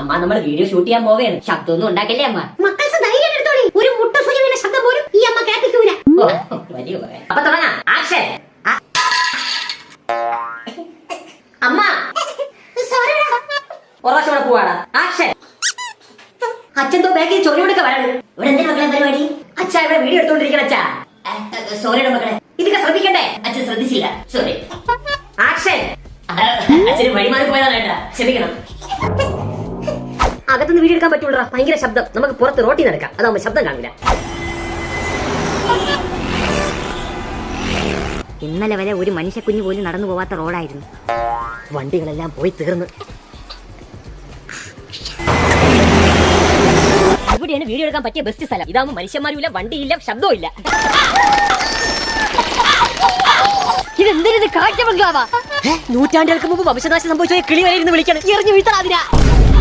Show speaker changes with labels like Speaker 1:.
Speaker 1: അമ്മ നമ്മൾ video shoot ചെയ്യാൻ പോവുകയാണ്. ശബ്ദമൊന്നും ഉണ്ടാക്കല്ലേ അമ്മ?
Speaker 2: മക്കൾക്ക് ധൈര്യം എടുത്തോളി. ഒരു മുട്ട സൂചി വീണ ശബ്ദം പോലും ഈ അമ്മ കേൾപ്പിക്കൂല.
Speaker 1: വലിയ ഉപകാരം. അപ്പൊ തുടങ്ങാം. ആക്ഷൻ. അമ്മ.
Speaker 2: സോറിടാ.
Speaker 1: ഒരു പ്രാവശ്യം കൂടെ പോവാടാ. ആക്ഷൻ. അച്ഛൻ ബാഗിൽ ചൊറി കൊടുക്ക വരാണ്. ഇവിടെ എന്തിനാ മക്കളെ പരിപാടി? അച്ഛാ ഇവിടെ വീഡിയോ എടുത്തോണ്ടിരിക്കണ അച്ഛാ. സോറിയുടെ മക്കളെ. ഇതൊക്കെ ശ്രദ്ധിക്കണ്ടേ? അച്ഛൻ ശ്രദ്ധിച്ചില്ല. Sorry action. അച്ഛന് വഴിമാറി പോയതാണ് ഏട്ടാ ക്ഷമിക്കണം. അകത്തുനിന്ന് വീഡിയോ എടുക്കാൻ പറ്റുള്ളൂ ഭയങ്കര ശബ്ദം. നമുക്ക് പുറത്ത് റോട്ടി നടക്കാം അതാവുമ്പോ ശബ്ദം കാണില്ല.
Speaker 3: ഇന്നലെ വരെ ഒരു മനുഷ്യക്കുഞ്ഞു പോലും നടന്നു പോവാത്ത റോഡായിരുന്നു.
Speaker 1: വണ്ടികളെല്ലാം പോയി തീർന്ന്. ഇവിടെയാണ് വീഡിയോ എടുക്കാൻ പറ്റിയ ബെസ്റ്റ് സ്ഥലം. ഇതാവുമ്പോ മനുഷ്യന്മാരുമില്ല വണ്ടിയില്ല ശബ്ദവും ഇല്ല
Speaker 3: ഇതെന്തിനത് കാഴ്ച
Speaker 1: നൂറ്റാണ്ടുകൾക്ക് മുമ്പ് വംശനാശം സംഭവിച്ച കിളി വരെ ഇരുന്ന് വിളിക്കണം. എറിഞ്ഞു വീഴ്ത്തണം അതിനാ.